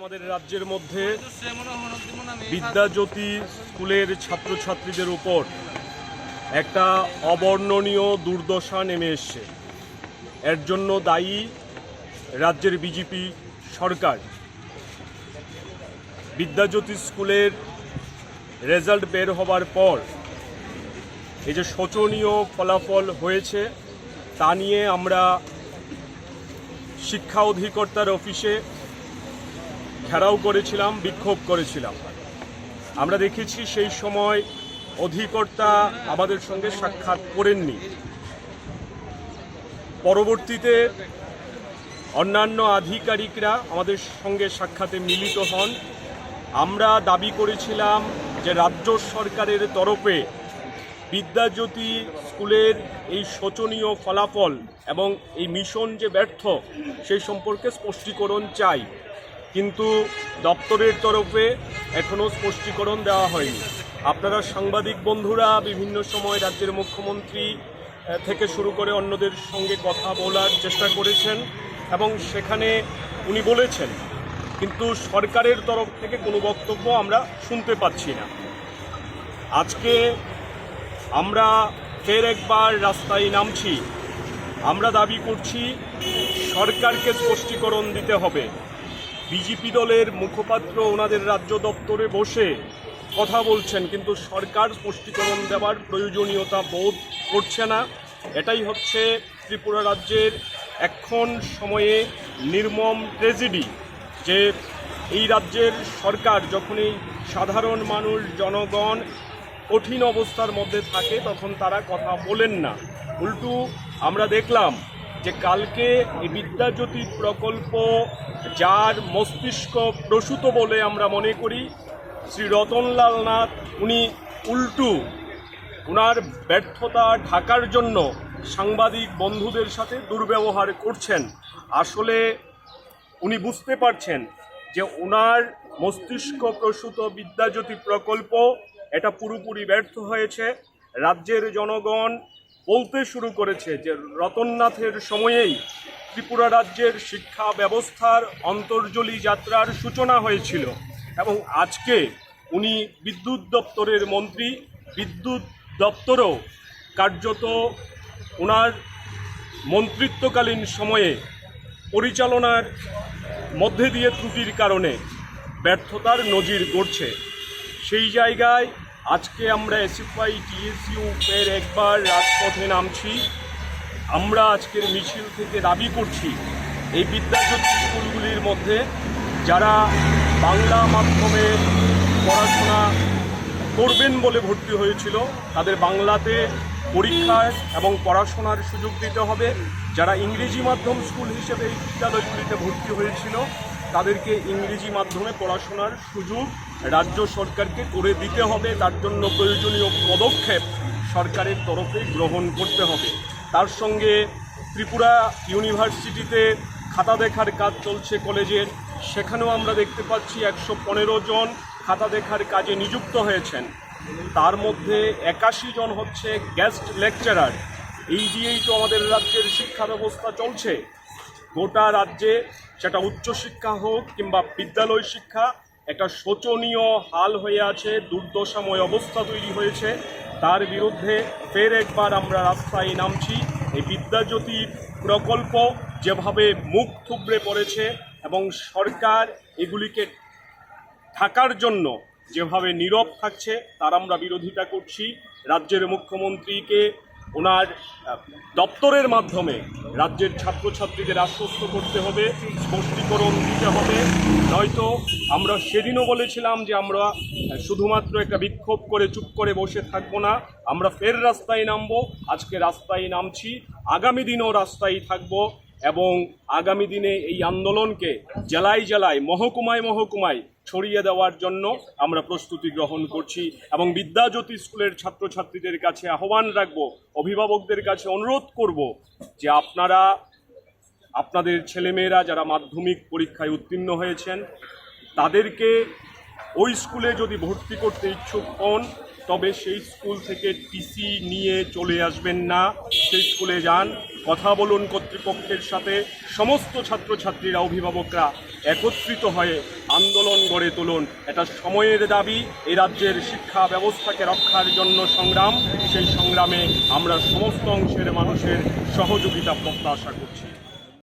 আমাদের রাজ্যের মধ্যে বিদ্যাজ্যোতি স্কুলের ছাত্রছাত্রীদের উপর একটা অবর্ণনীয় দুর্দশা নেমে এসছে। এর জন্য দায়ী রাজ্যের বিজেপি সরকার বিদ্যাজ্যোতি স্কুলের রেজাল্ট বের হবার পর এই যে শোচনীয় ফলাফল হয়েছে তা নিয়ে আমরা শিক্ষা অধিকর্তার অফিসে ঘেরাও করেছিলাম, বিক্ষোভ করেছিলাম। আমরা দেখেছি সেই সময় অধিকর্তা আমাদের সঙ্গে সাক্ষাৎ করেননি। পরবর্তীতে অন্যান্য আধিকারিকরা আমাদের সঙ্গে সাক্ষাতে মিলিত হন। আমরা দাবি করেছিলাম যে রাজ্য সরকারের তরফে বিদ্যাজ্যোতি স্কুলের এই শোচনীয় ফলাফল এবং এই মিশন যে ব্যর্থ সেই সম্পর্কে স্পষ্টীকরণ চাই। কিন্তু দপ্তরের তরফে এখনও স্পষ্টীকরণ দেওয়া হয়নি। আপনারা সাংবাদিক বন্ধুরা বিভিন্ন সময় রাজ্যের মুখ্যমন্ত্রী থেকে শুরু করে অন্যদের সঙ্গে কথা বলার চেষ্টা করেছেন এবং সেখানে উনি বলেছেন, কিন্তু সরকারের তরফ থেকে কোনো বক্তব্য আমরা শুনতে পাচ্ছি না। আজকে আমরা ফের একবার রাস্তায় নামছি। আমরা দাবি করছি, সরকারকে স্পষ্টীকরণ দিতে হবে। বিজেপি দলের মুখপাত্র ওনাদের রাজ্য দপ্তরে বসে কথা বলছেন, কিন্তু সরকার স্পষ্টীকরণ দেওয়ার প্রয়োজনীয়তা বোধ করছে না। এটাই হচ্ছে ত্রিপুরা রাজ্যের এখন সময়ে নির্মম ট্রেজেডি যে এই রাজ্যের সরকার যখনই সাধারণ মানুষ, জনগণ কঠিন অবস্থার মধ্যে থাকে, তখন তারা কথা বলেন না। উল্টু আমরা দেখলাম যে কালকে এই বিদ্যাজ্যোতি প্রকল্প যার মস্তিষ্ক প্রসূত বলে আমরা মনে করি, শ্রী রতনলাল নাথ উনি উল্টু ওনার ব্যর্থতা ঢাকার জন্য সাংবাদিক বন্ধুদের সাথে দুর্ব্যবহার করছেন। আসলে উনি বুঝতে পারছেন যে ওনার মস্তিষ্ক প্রসূত বিদ্যাজ্যোতি প্রকল্প এটা পুরোপুরি ব্যর্থ হয়েছে। রাজ্যের জনগণ বলতে শুরু করেছে যে রতননাথের সময়েই ত্রিপুরা রাজ্যের শিক্ষা ব্যবস্থার অন্তর্জলি যাত্রার সূচনা হয়েছিল এবং আজকে উনি বিদ্যুৎ দপ্তরের মন্ত্রী। বিদ্যুৎ দপ্তরও কার্যত ওনার মন্ত্রিত্বকালীন সময়ে পরিচালনার মধ্যে দিয়ে ত্রুটির কারণে ব্যর্থতার নজির গড়ছে। সেই জায়গায় আজকে আমরা এসিফাই টিএসইউ এর একবার রাজপথে নামছি। আমরা আজকের মিছিল থেকে দাবি করছি, এই বিদ্যাজ্যোতি স্কুলগুলির মধ্যে যারা বাংলা মাধ্যমে পড়াশোনা করবেন বলে ভর্তি হয়েছিল, তাদের বাংলাতে পরীক্ষার এবং পড়াশোনার সুযোগ দিতে হবে। যারা ইংরেজি মাধ্যম স্কুল হিসেবে এই বিদ্যালয়গুলিতে ভর্তি হয়েছিল তাদেরকে ইংরেজি মাধ্যমে পড়াশোনার সুযোগ রাজ্য সরকারকে করে দিতে হবে। তার জন্য প্রয়োজনীয় পদক্ষেপ সরকারের তরফে গ্রহণ করতে হবে। তার সঙ্গে ত্রিপুরা ইউনিভার্সিটিতে খাতা দেখার কাজ চলছে কলেজের। সেখানেও আমরা দেখতে পাচ্ছি একশো পনেরো জন খাতা দেখার কাজে নিযুক্ত হয়েছেন। তার মধ্যে একাশি জন হচ্ছে গেস্ট লেকচারার এই দিয়েই তো আমাদের রাজ্যের শিক্ষা ব্যবস্থা চলছে। গোটা রাজ্যে সেটা উচ্চশিক্ষা হোক কিংবা বিদ্যালয় শিক্ষা, একটা শোচনীয় হাল হয়ে আছে, দুর্দশাময় অবস্থা তৈরি হয়েছে। তার বিরুদ্ধে ফের একবার আমরা রাস্তায় নামছি। এই বিদ্যাজ্যোতি প্রকল্প যেভাবে মুখ থুবড়ে পড়েছে এবং সরকার এগুলিকে থাকার জন্য যেভাবে নীরব থাকছে, তার আমরা বিরোধিতা করছি। রাজ্যের মুখ্যমন্ত্রীকে ওনার দপ্তরের মাধ্যমে রাজ্যের ছাত্রছাত্রীদের আশ্বস্ত করতে হবে, স্পষ্টীকরণ দিতে হবে। নয়তো আমরা সেদিনও বলেছিলাম যে আমরা শুধুমাত্র একটা বিক্ষোভ করে চুপ করে বসে থাকব না, আমরা ফের রাস্তায় নামবো। আজকে রাস্তায় নামছি, আগামী দিনও রাস্তায় থাকব এবং আগামী দিনে এই আন্দোলনকে জেলায় জেলায়, মহকুমায় মহকুমায় ছড়িয়ে দেওয়ার জন্য আমরা প্রস্তুতি গ্রহণ করছি এবং বিদ্যাজ্যোতি স্কুলের ছাত্রছাত্রীদের কাছে আহ্বান রাখব, অভিভাবকদের কাছে অনুরোধ করব যে আপনারা, আপনাদের ছেলেমেয়েরা যারা মাধ্যমিক পরীক্ষায় উত্তীর্ণ হয়েছেন, তাদেরকে ওই স্কুলে যদি ভর্তি করতে ইচ্ছুক হন তবে সেই স্কুল থেকে টিসি নিয়ে চলে আসবেন না। সেই স্কুলে যান। কথা বলুন কর্তৃপক্ষের সাথে। সমস্ত ছাত্রছাত্রীরা, অভিভাবকরা একত্রিত হয়ে আন্দোলন গড়ে তুলুন। এটা সময়ের দাবি। এ রাজ্যের শিক্ষা ব্যবস্থাকে রক্ষার জন্য সংগ্রাম। সেই সংগ্রামে আমরা সমস্ত অংশের মানুষের সহযোগিতা, প্রত্যাশা করছি।